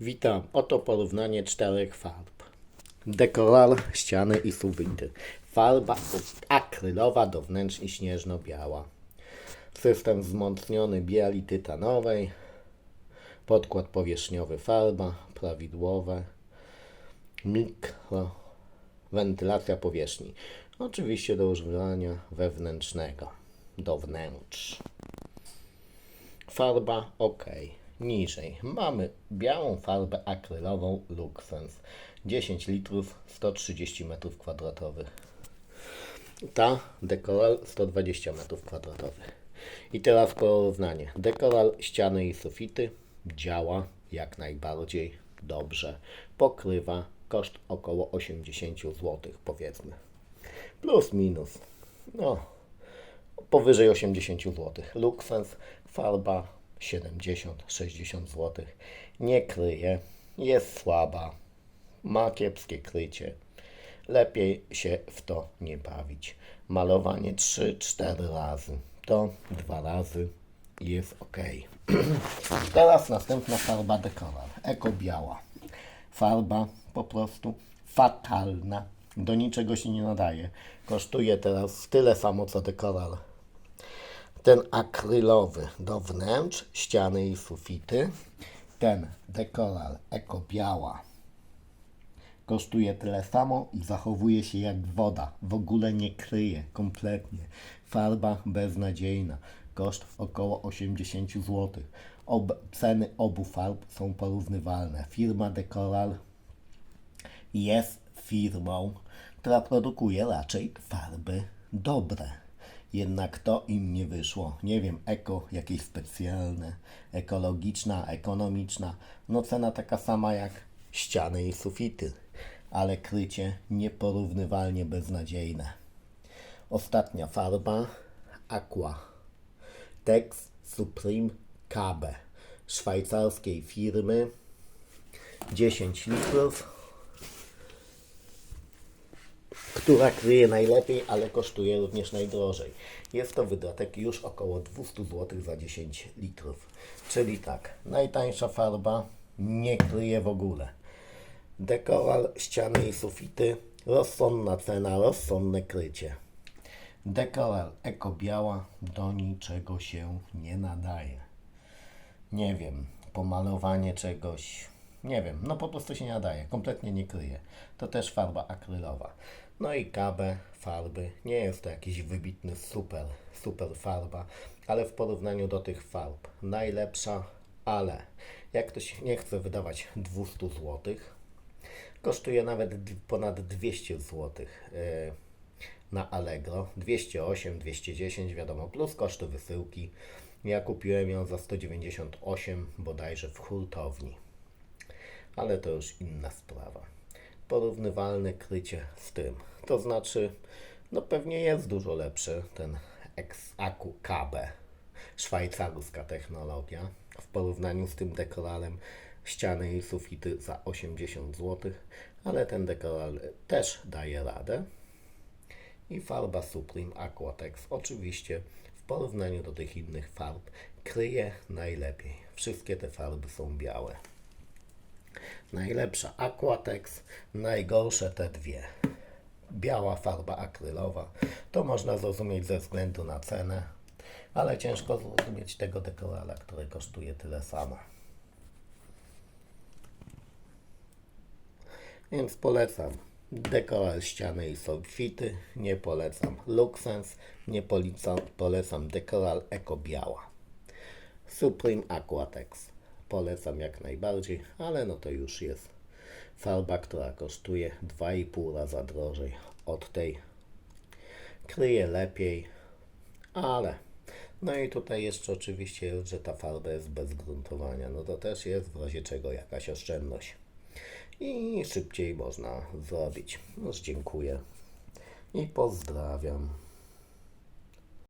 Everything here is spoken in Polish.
Witam. Oto porównanie czterech farb. Dekoral, ściany i sufity. Farba akrylowa do wnętrz i śnieżno-biała. System wzmocniony biali tytanowej. Podkład powierzchniowy farba, prawidłowe. Mikro, wentylacja powierzchni. Oczywiście do używania wewnętrznego, do wnętrz. Farba ok. Niżej mamy białą farbę akrylową Luxens 10 litrów 130 m2. Ta Decoral 120 m2. I teraz porównanie. Decoral ściany i sufity działa jak najbardziej dobrze. Pokrywa koszt około 80 zł powiedzmy. Plus minus. No, powyżej 80 zł. Luxens, farba 70-60 zł. Nie kryje, jest słaba, ma kiepskie krycie. Lepiej się w to nie bawić. Malowanie 3-4 razy, to dwa razy jest ok. Teraz następna farba Decoral, Eko Biała. Farba po prostu fatalna, do niczego się nie nadaje. Kosztuje teraz tyle samo co Decoral ten akrylowy do wnętrz, ściany i sufity. Ten dekoral Eko Biała kosztuje tyle samo i zachowuje się jak woda. W ogóle nie kryje kompletnie. Farba beznadziejna. Koszt około 80 zł. Ob, ceny obu farb są porównywalne. Firma Decoral jest firmą, która produkuje raczej farby dobre. Jednak to im nie wyszło. Nie wiem, eko jakieś specjalne, ekologiczna, ekonomiczna. No cena taka sama jak ściany i sufity, ale krycie nieporównywalnie beznadziejne. Ostatnia farba Aqua Tex Supreme KB szwajcarskiej firmy 10 litrów która kryje najlepiej, ale kosztuje również najdrożej. Jest to wydatek już około 200 zł za 10 litrów. Czyli tak, najtańsza farba nie kryje w ogóle. Dekoral, ściany i sufity, rozsądna cena, rozsądne krycie. Dekoral eko biała do niczego się nie nadaje. Nie wiem, pomalowanie czegoś, nie wiem, no po prostu się nie nadaje, kompletnie nie kryje. To też farba akrylowa. No i KB farby, nie jest to jakiś wybitny super, super farba, ale w porównaniu do tych farb najlepsza, ale jak ktoś nie chce wydawać 200 zł, kosztuje nawet ponad 200 zł yy, na Allegro, 208, 210 wiadomo, plus koszty wysyłki. Ja kupiłem ją za 198 bodajże w hurtowni ale to już inna sprawa. Porównywalne krycie z tym. To znaczy, no pewnie jest dużo lepszy ten Ex-Acu KB, szwajcarska technologia, w porównaniu z tym dekoralem ściany i sufity za 80 zł, ale ten dekoral też daje radę. I farba Supreme Aquatex oczywiście w porównaniu do tych innych farb kryje najlepiej. Wszystkie te farby są białe. Najlepsza Aquatex, najgorsze te dwie. Biała farba akrylowa. To można zrozumieć ze względu na cenę, ale ciężko zrozumieć tego dekorala, który kosztuje tyle samo. Więc polecam dekoral ściany i sofity, nie polecam Luxens, nie polecam, polecam dekoral Eko Biała. Supreme Aquatex. Polecam jak najbardziej, ale no to już jest farba, która kosztuje 2,5 raza drożej od tej. Kryje lepiej, ale no i tutaj jeszcze oczywiście jest, że ta farba jest bez gruntowania. No to też jest w razie czego jakaś oszczędność. I szybciej można zrobić. No, dziękuję i pozdrawiam.